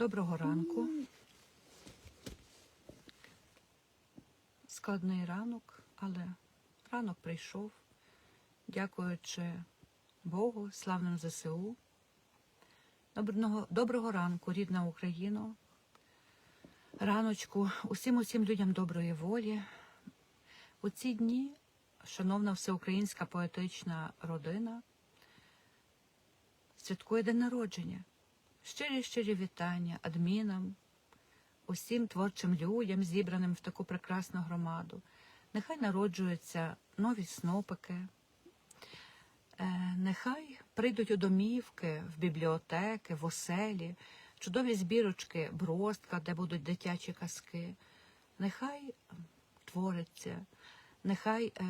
Доброго ранку. Складний ранок, але ранок прийшов. Дякуючи Богу, славним ЗСУ. Доброго, доброго ранку, рідна Україно. Раночку, усім усім людям доброї волі. У ці дні, шановна всеукраїнська поетична родина, святкує день народження. Щирі щирі вітання адмінам, усім творчим людям, зібраним в таку прекрасну громаду. Нехай народжуються нові снопики, Е, нехай прийдуть у домівки, в бібліотеки, в оселі, чудові збірочки, бростка, де будуть дитячі казки. Нехай твориться, нехай е,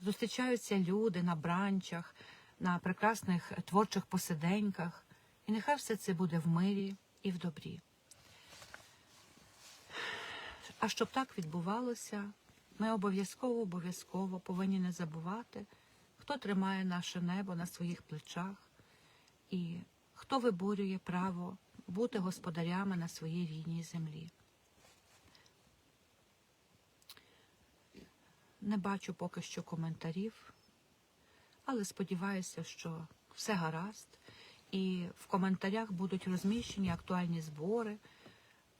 зустрічаються люди на бранчах, на прекрасних творчих посиденьках. І нехай все це буде в мирі і в добрі. А щоб так відбувалося, ми обов'язково обов'язково повинні не забувати, хто тримає наше небо на своїх плечах і хто виборює право бути господарями на своїй рідній землі. Не бачу поки що коментарів, але сподіваюся, що все гаразд, і в коментарях будуть розміщені актуальні збори.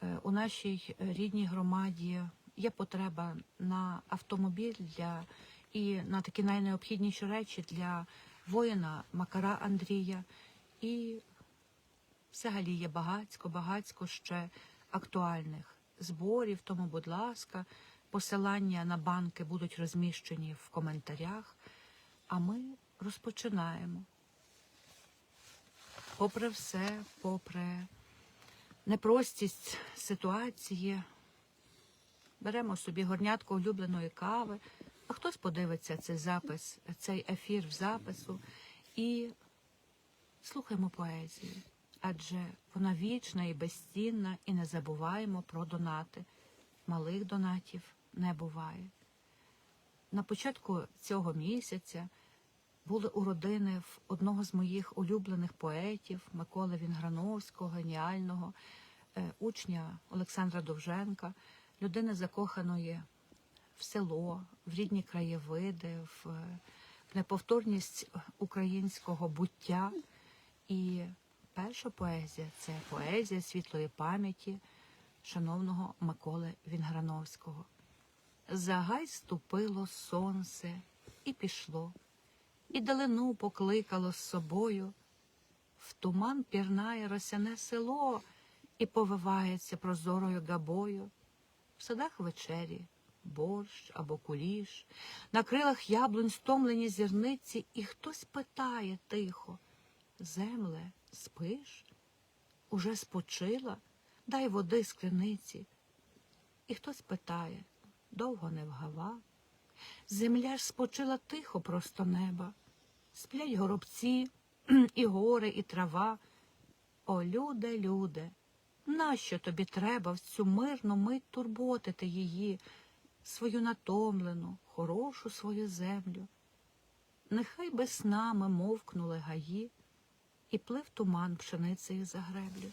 Е, У нашій рідній громаді є потреба на автомобіль для і на такі найнеобхідніші речі для воїна Макара Андрія. І взагалі є багацько, багацько ще актуальних зборів. Тому, будь ласка, посилання на банки будуть розміщені в коментарях. А ми розпочинаємо. Попри все, попри непростість ситуації, беремо собі горнятку улюбленої кави, а хтось подивиться цей запис, цей ефір в запису і слухаємо поезію, адже вона вічна і безцінна, і не забуваємо про донати. Малих донатів не буває. На початку цього місяця були у родини в одного з моїх улюблених поетів Миколи Вінграновського, геніального е, учня Олександра Довженка, людини закоханої в село, в рідні краєвиди, е, в неповторність українського буття. І перша поезія це поезія світлої пам'яті шановного Миколи Вінграновського. Загай ступило сонце і пішло, і далину покликало з собою. В туман пірнає росяне село і повивається прозорою габою. В садах вечері борщ або куліш, на крилах яблунь стомлені зірниці, і хтось питає тихо Земле, спиш? Уже спочила? Дай води з. І хтось питає довго не вгава. Земля ж спочила тихо просто неба, сплять горобці, і гори, і трава. О, люде, люде, нащо тобі треба в цю мирну мить турботити її, свою натомлену, хорошу свою землю? Нехай би з нами мовкнули гаї, і плив туман пшеницею за греблю.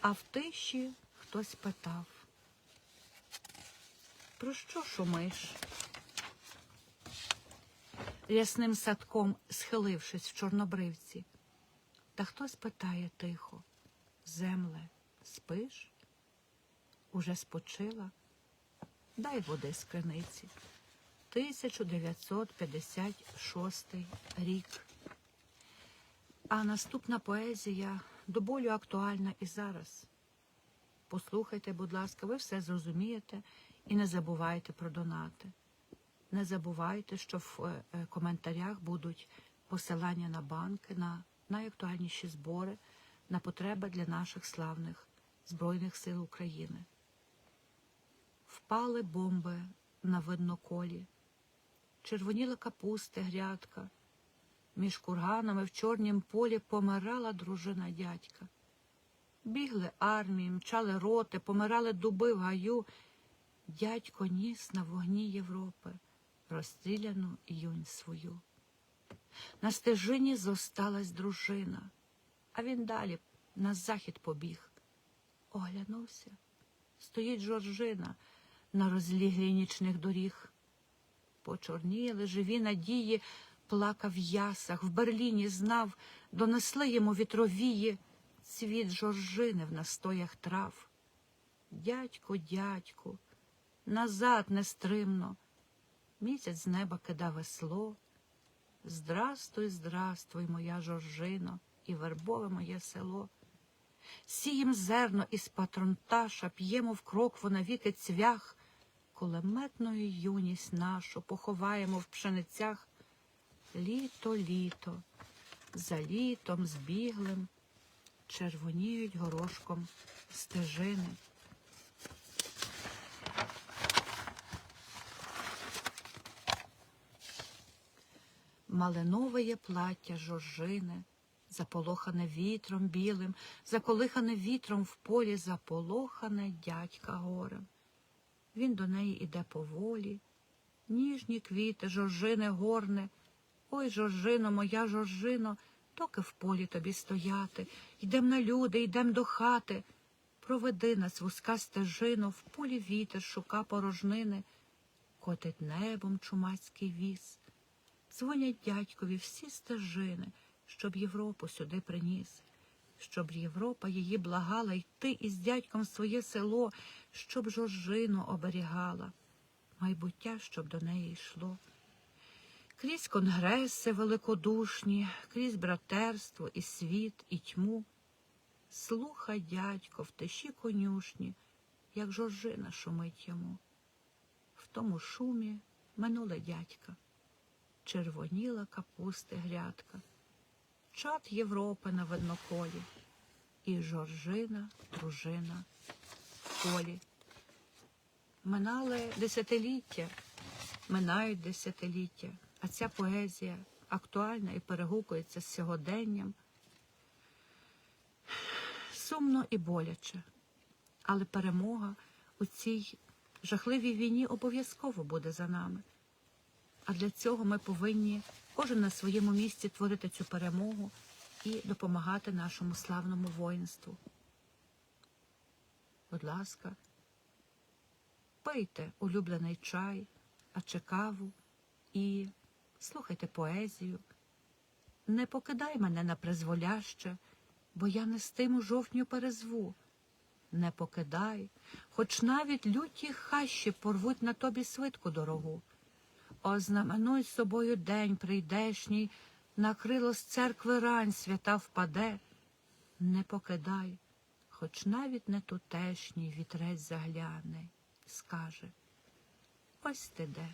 А в тиші хтось питав, про що шумиш? Рясним садком схилившись в чорнобривці, та хтось питає тихо, земле, спиш? Уже спочила? Дай води з криниці. 1956 рік. А наступна поезія до болю актуальна і зараз. Послухайте, будь ласка, ви все зрозумієте і не забувайте про донати. Не забувайте, що в е, е, коментарях будуть посилання на банки, на найактуальніші збори, на потреби для наших славних Збройних сил України. Впали бомби на видноколі, червоніла капусти грядка. Між курганами в чорнім полі помирала дружина дядька. Бігли армії, мчали роти, помирали дуби в гаю. Дядько ніс на вогні Європи розстріляну юнь свою. На стежині зосталась дружина, а він далі на захід побіг. Оглянувся. Стоїть Жоржина на розліглій нічних доріг. Почорніли живі надії, плакав в ясах, в Берліні знав, донесли йому вітровії цвіт жоржини в настоях трав. Дядьку, дядьку, назад нестримно, місяць з неба кидав весло. Здрастуй, здрастуй, моя жоржино, і вербове моє село. Сієм зерно із патронташа, п'ємо в крокву навіки цвях, кулеметною юність нашу поховаємо в пшеницях. Літо, літо, за літом збіглим, червоніють горошком стежини. Малинове плаття жоржини, заполохане вітром білим, заколихане вітром в полі, заполохане дядька горем. Він до неї іде поволі, ніжні квіти, жоржини горне. Ой, жоржино, моя жоржино, доки в полі тобі стояти. Йдем на люди, йдем до хати. Проведи нас вузька стежино, в полі вітер шука порожнини, котить небом чумацький віз. Дзвонять дядькові всі стежини, щоб Європу сюди приніс, щоб Європа її благала йти із дядьком в своє село, щоб жоржину оберігала, майбуття, щоб до неї йшло. Крізь конгреси великодушні, крізь братерство і світ, і тьму. Слухай, дядько, в тиші конюшні, як жоржина шумить йому. В тому шумі минуле дядька червоніла капусти грядка, чад Європи на видноколі, і жоржина, дружина в полі. Минали десятиліття, минають десятиліття, а ця поезія актуальна і перегукується з сьогоденням. Сумно і боляче, але перемога у цій жахливій війні обов'язково буде за нами. А для цього ми повинні кожен на своєму місці творити цю перемогу і допомагати нашому славному воїнству. Будь ласка, пийте улюблений чай, а чи каву і слухайте поезію. Не покидай мене на призволяще, бо я нестиму жовтню перезву. Не покидай, хоч навіть люті хащі порвуть на тобі свитку дорогу. Ознаменуй собою день прийдешній, на крило з церкви рань свята впаде. Не покидай, хоч навіть не тутешній вітрець загляне, скаже ось ти де.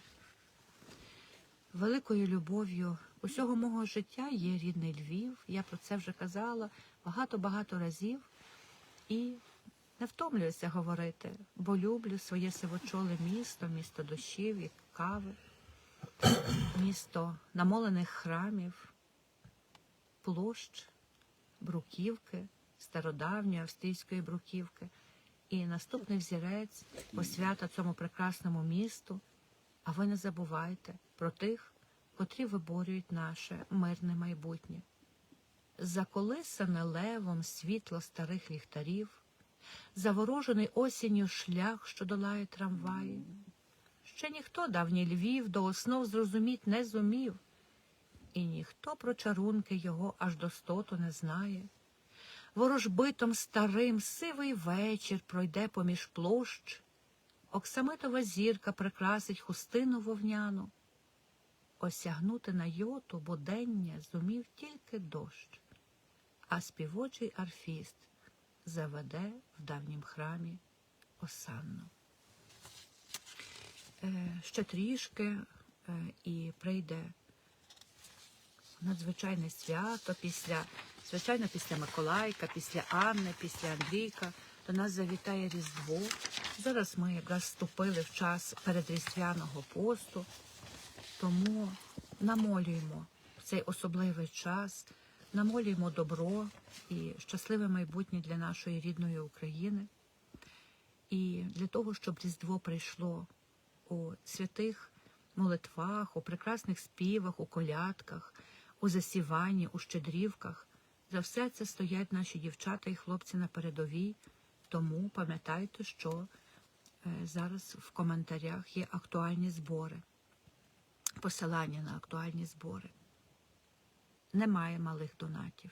Великою любов'ю усього мого життя є рідний Львів. Я про це вже казала багато-багато разів і не втомлююся говорити, бо люблю своє сивочоле місто, місто дощів і кави місто намолених храмів, площ, бруківки, стародавньої австрійської бруківки. І наступний взірець посвята цьому прекрасному місту. А ви не забувайте про тих, котрі виборюють наше мирне майбутнє. Заколисане левом світло старих ліхтарів, заворожений осінню шлях, що долає трамваї. Ще ніхто давній Львів до основ зрозуміть не зумів, і ніхто про чарунки його аж до стоту не знає. Ворожбитом старим сивий вечір пройде поміж площ, оксамитова зірка прикрасить хустину вовняну. Осягнути на йоту будення зумів тільки дощ, а співочий арфіст заведе в давнім храмі осанну. Е, ще трішки е, і прийде надзвичайне свято після, звичайно, після Миколайка, після Анни, після Андрійка. До нас завітає Різдво. Зараз ми якраз вступили в час передріздвяного посту, тому намолюємо в цей особливий час, намолюємо добро і щасливе майбутнє для нашої рідної України. І для того, щоб Різдво прийшло у святих молитвах, у прекрасних співах, у колядках, у засіванні, у щедрівках. За все це стоять наші дівчата і хлопці на передовій. Тому пам'ятайте, що е, зараз в коментарях є актуальні збори, посилання на актуальні збори. Немає малих донатів.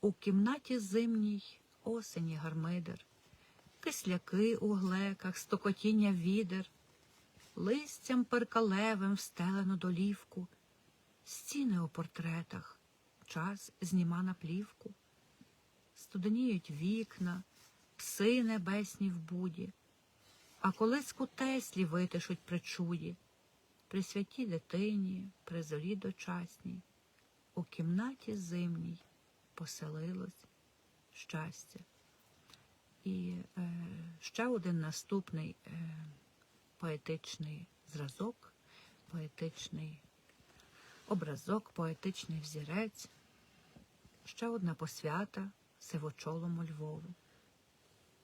У кімнаті зимній осені гармидер, кисляки у глеках, стокотіння відер, листям перкалевим встелено долівку, стіни у портретах, час зніма на плівку, студеніють вікна, пси небесні в буді, а колиску Теслі витишуть при чуді, при святій дитині, при зорі дочасній, у кімнаті зимній поселилось щастя. І е, ще один наступний е, поетичний зразок, поетичний образок, поетичний взірець, ще одна посвята сивочолому Львову.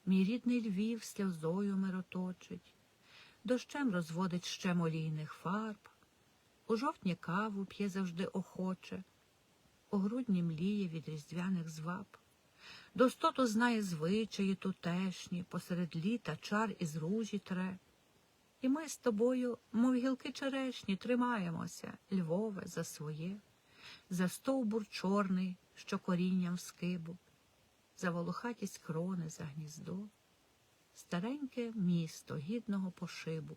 Мій рідний Львів сльозою мироточить, дощем розводить ще молійних фарб, у жовтні каву п'є завжди охоче, у грудні мліє від різдвяних зваб. Достоту знає звичаї тутешні, посеред літа чар із ружі тре. І ми з тобою, мов гілки черешні, тримаємося, Львове, за своє, за стовбур чорний, що корінням скибу, за волохатість крони, за гніздо, стареньке місто гідного пошибу,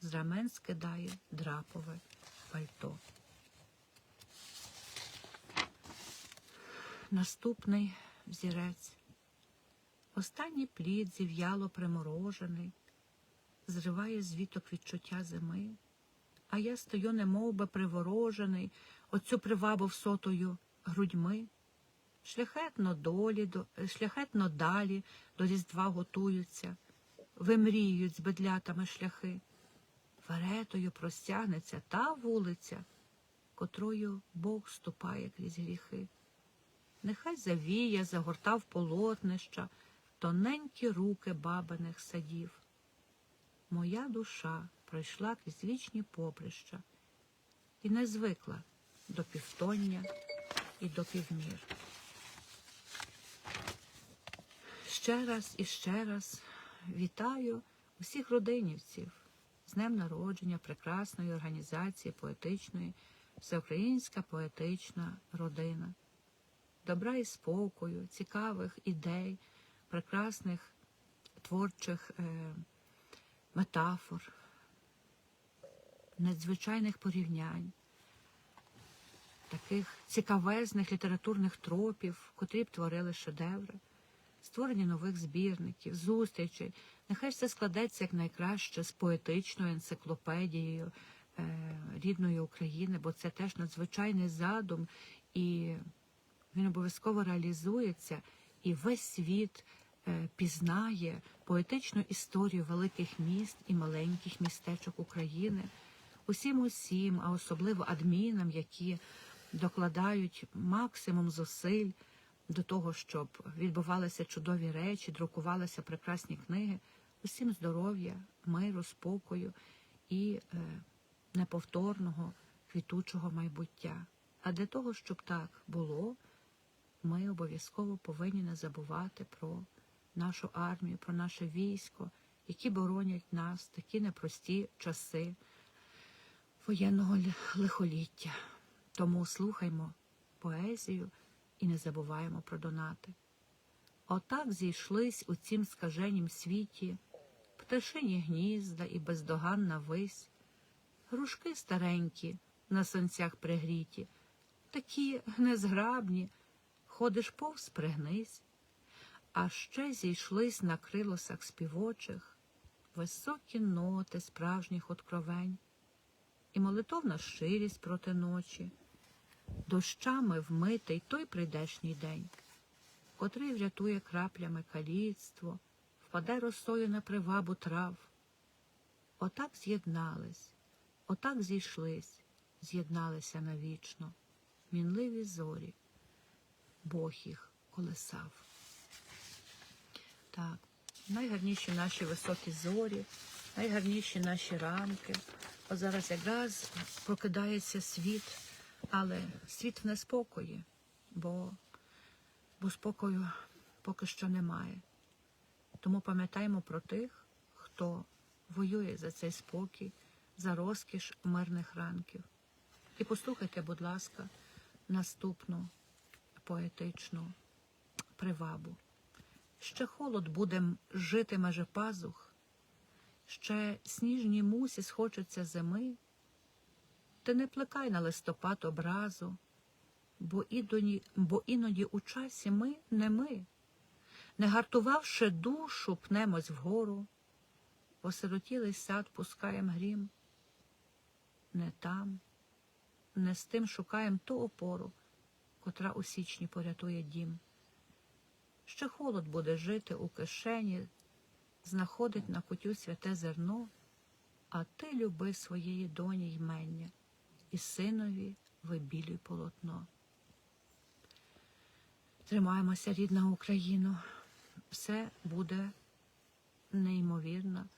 з рамен скидає драпове пальто. Наступний взірець. Останній плід зів'яло приморожений, зриває з віток відчуття зими, а я стою, немов би приворожений, оцю привабив сотою грудьми. Шляхетно долі, до, шляхетно далі до різдва готуються, вимріють з бедлятами шляхи. Веретою простягнеться та вулиця, котрою Бог ступає крізь гріхи. Нехай завіє, загортав полотнища, тоненькі руки бабиних садів. Моя душа пройшла крізь вічні поприща і не звикла до півтоння і до півмір. Ще раз і ще раз вітаю усіх родинівців з днем народження прекрасної організації поетичної, всеукраїнська поетична родина добра і спокою, цікавих ідей, прекрасних творчих е, метафор, надзвичайних порівнянь, таких цікавезних літературних тропів, котрі б творили шедеври, створення нових збірників, зустрічей. Нехай все складеться як найкраще з поетичною енциклопедією е, рідної України, бо це теж надзвичайний задум і він обов'язково реалізується, і весь світ пізнає поетичну історію великих міст і маленьких містечок України, усім усім, а особливо адмінам, які докладають максимум зусиль до того, щоб відбувалися чудові речі, друкувалися прекрасні книги, усім здоров'я, миру, спокою і е, неповторного квітучого майбуття. А для того, щоб так було ми обов'язково повинні не забувати про нашу армію, про наше військо, які боронять нас такі непрості часи воєнного лихоліття. Тому слухаймо поезію і не забуваємо про донати. Отак зійшлись у цім скаженім світі пташині гнізда і бездоганна вись, грушки старенькі на сонцях пригріті, такі незграбні ходиш повз пригнись, а ще зійшлись на крилосах співочих високі ноти справжніх откровень, і молитовна щирість проти ночі, дощами вмитий той прийдешній день, котрий врятує краплями каліцтво, впаде росою на привабу трав. Отак з'єднались, отак зійшлись, з'єдналися навічно, мінливі зорі. Бог їх колесав. Так, найгарніші наші високі зорі, найгарніші наші рамки. От зараз якраз прокидається світ, але світ в неспокої. бо, бо спокою поки що немає. Тому пам'ятаємо про тих, хто воює за цей спокій, за розкіш мирних ранків. І послухайте, будь ласка, наступну поетичну привабу. Ще холод буде м- жити меже пазух, ще сніжній мусі схочеться зими. Ти не плекай на листопад образу, бо іноді, бо іноді у часі ми не ми, не гартувавши душу, пнемось вгору, осиротілий сад пускаєм грім, не там, не з тим шукаєм ту опору, котра у січні порятує дім. Ще холод буде жити у кишені, знаходить на кутю святе зерно, а ти люби своєї доні ймення, і синові вибілюй полотно. Тримаємося, рідна Україно, все буде неймовірно,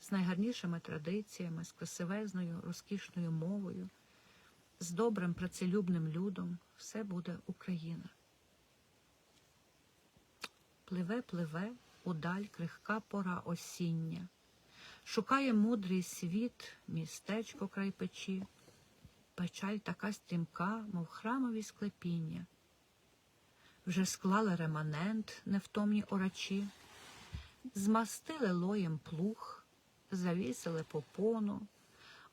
з найгарнішими традиціями, з красивезною, розкішною мовою, з добрим працелюбним людом. Все буде Україна. Пливе, пливе удаль крихка пора осіння. Шукає мудрий світ, містечко край печі. Печаль така стрімка, мов храмові склепіння. Вже склали реманент невтомні орачі, змастили лоєм плуг, завісили попону,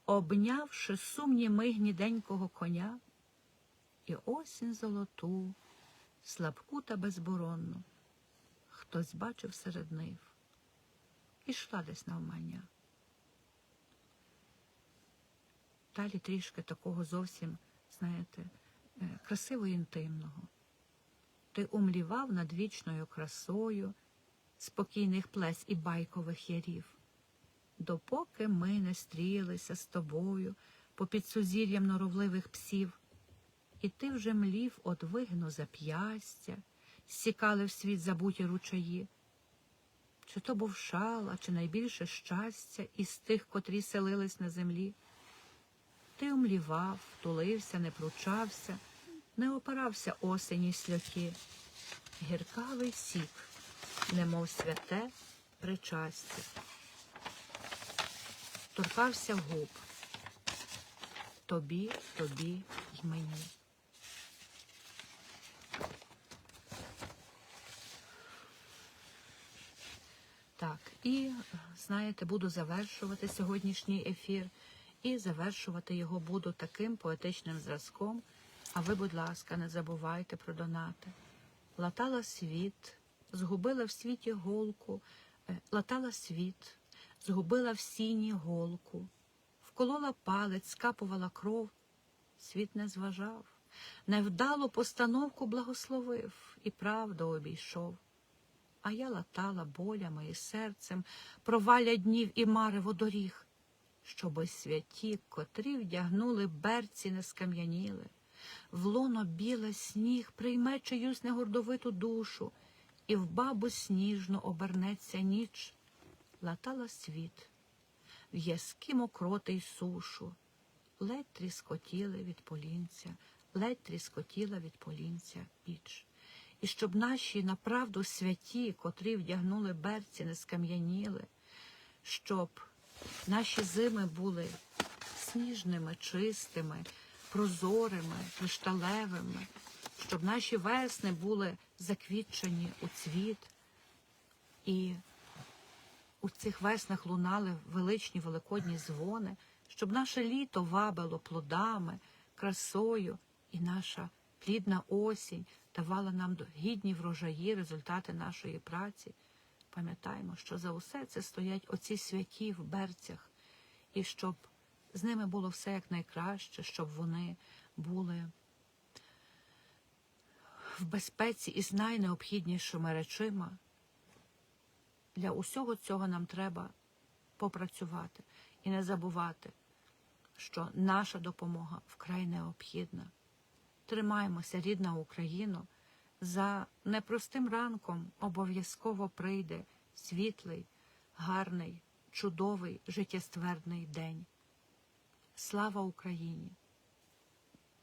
обнявши сумні мигні денького коня, і осінь золоту, слабку та безборонну, хтось бачив серед нив, ішла десь навмання. Далі трішки такого зовсім, знаєте, е, красиво інтимного. Ти умлівав над вічною красою спокійних плесь і байкових ярів, допоки ми не стрілися з тобою попід сузір'ям норовливих псів, і ти вже млів от вигну зап'ястя, сікали в світ забуті ручаї. Чи то був шала, чи найбільше щастя із тих, котрі селились на землі. Ти умлівав, тулився, не пручався, не опирався осені сльохи. Гіркавий сік, немов святе причастя. Торкався губ. Тобі, тобі й мені. Так, і знаєте, буду завершувати сьогоднішній ефір, і завершувати його буду таким поетичним зразком. А ви, будь ласка, не забувайте про донати. Латала світ, згубила в світі голку, е, латала світ, згубила в сіні голку, вколола палець, скапувала кров. Світ не зважав, невдалу постановку благословив і правду обійшов. А я латала болями і серцем, проваля днів і марево доріг, щоби святі, котрі вдягнули берці, не скам'яніли. В лоно біле сніг прийме чиюсь негордовиту душу, і в бабу сніжно обернеться ніч, латала світ, в'язки мокроти й сушу, ледь тріскотіли від полінця, ледь тріскотіла від полінця піч. І щоб наші направду святі, котрі вдягнули берці, не скам'яніли, щоб наші зими були сніжними, чистими, прозорими, кришталевими, щоб наші весни були заквітчені у цвіт, і у цих веснах лунали величні великодні дзвони, щоб наше літо вабило плодами, красою, і наша плідна осінь давала нам гідні врожаї, результати нашої праці. Пам'ятаємо, що за усе це стоять оці святі в берцях, і щоб з ними було все як найкраще, щоб вони були в безпеці із найнеобхіднішими речима. Для усього цього нам треба попрацювати і не забувати, що наша допомога вкрай необхідна. Тримаємося, рідна Україно, за непростим ранком обов'язково прийде світлий, гарний, чудовий, життєствердний день. Слава Україні!